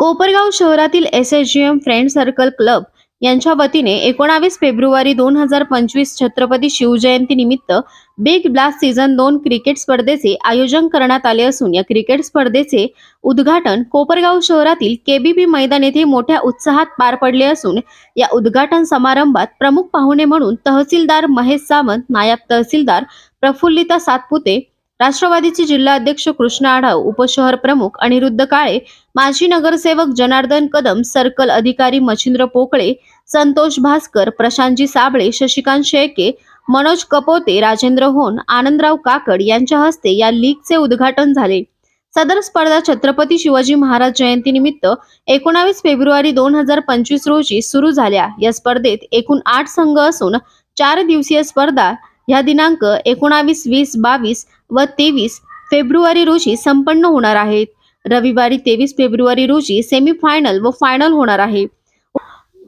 कोपरगाव शहरातील S S G M friend circle club यांच्या वतीने एकोणावीस फेब्रुवारी दोन हजार पंचवीस छत्रपती शिवजयंती निमित्त बिग ब्लास्ट सीझन दोन क्रिकेट स्पर्धेचे आयोजन करण्यात आले असून या क्रिकेट स्पर्धेचे उद्घाटन कोपरगाव शहरातील केबीपी मैदान येथे मोठ्या उत्साहात पार पडले असून या उद्घाटन समारंभात प्रमुख पाहुणे म्हणून तहसीलदार महेश सावंत नायब तहसीलदार प्रफुल्लिता सातपुते राष्ट्रवादीचे जिल्हाध्यक्ष कृष्ण आढाव उपशहर प्रमुख अनिरुद्ध काळे माजी नगरसेवक जनार्दन कदम सर्कल अधिकारी मच्छिंद्र पोकळे संतोष भास्कर प्रशांतजी साबळे शशिकांत शेळके मनोज कपोते राजेंद्र होन आनंदराव काकड यांच्या हस्ते या लीगचे उद्घाटन झाले. सदर स्पर्धा छत्रपती शिवाजी महाराज जयंतीनिमित्त एकोणावीस फेब्रुवारी दोन हजार पंचवीस रोजी सुरू झाल्या. या स्पर्धेत एकूण आठ संघ असून चार दिवसीय स्पर्धा ह्या दिनांक एकोणावीस वीस बावीस व तेवीस फेब्रुवारी रोजी संपन्न होणार आहेत. रविवारी तेवीस फेब्रुवारी रोजी सेमीफायनल व फायनल होणार आहे.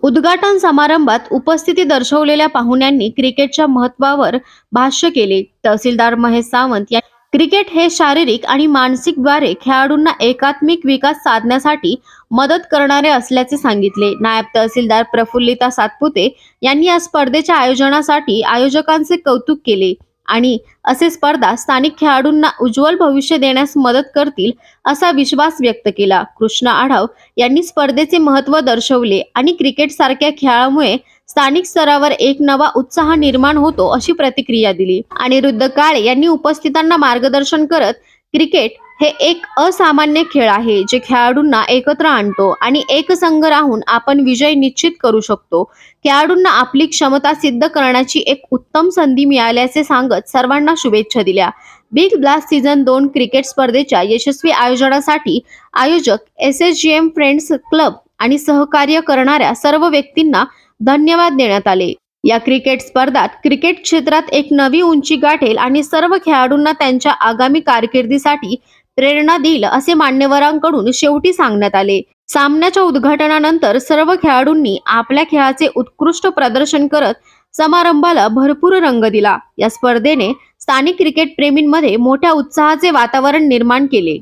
उद्घाटन समारंभात उपस्थिती दर्शवलेल्या पाहुण्यांनी क्रिकेटच्या महत्वावर भाष्य केले. तहसीलदार महेश सावंत या क्रिकेट हे शारीरिक आणि मानसिकद्वारे खेळाडूंना एकात्मिक विकास साधण्यासाठी मदत करणारे असल्याचे सांगितले. नायब तहसीलदार प्रफुल्लिता सातपुते यांनी या स्पर्धेच्या आयोजनासाठी आयोजकांचे कौतुक केले आणि असे स्पर्धा स्थानिक खेळाडूंना उज्ज्वल भविष्य देण्यास मदत करतील असा विश्वास व्यक्त केला. कृष्ण आढाव यांनी स्पर्धेचे महत्त्व दर्शवले आणि क्रिकेट सारख्या खेळामुळे स्थानिक स्तरावर एक नवा उत्साह निर्माण होतो अशी प्रतिक्रिया दिली. अनिरुद्ध काळे यांनी उपस्थितांना मार्गदर्शन करत क्रिकेट हे एक असामान्य खेळ आहे जे खेळाडूंना एकत्र आणतो आणि एकसंघ राहून आपण विजय निश्चित करू शकतो. खेळाडूंना आपली क्षमता सिद्ध करण्याची एक उत्तम संधी मिळाल्याचे सांगत सर्वांना शुभेच्छा दिल्या. बिग ब्लास्ट सीझन दोन क्रिकेट स्पर्धेच्या यशस्वी आयोजनासाठी आयोजक S S G M friends club आणि सहकार्य करणाऱ्या सर्व व्यक्तींना धन्यवाद देण्यात आले. या क्रिकेट स्पर्धात क्रिकेट क्षेत्रात एक नवी उंची गाठेल आणि सर्व खेळाडूंना त्यांच्या आगामी कारकिर्दीसाठी प्रेरणा देईल असे मान्यवरांकडून शेवटी सांगण्यात आले. सामन्याच्या उद्घाटनानंतर सर्व खेळाडूंनी आपल्या खेळाचे उत्कृष्ट प्रदर्शन करत समारंभाला भरपूर रंग दिला. या स्पर्धेने स्थानिक क्रिकेट प्रेमींमध्ये मोठ्या उत्साहाचे वातावरण निर्माण केले.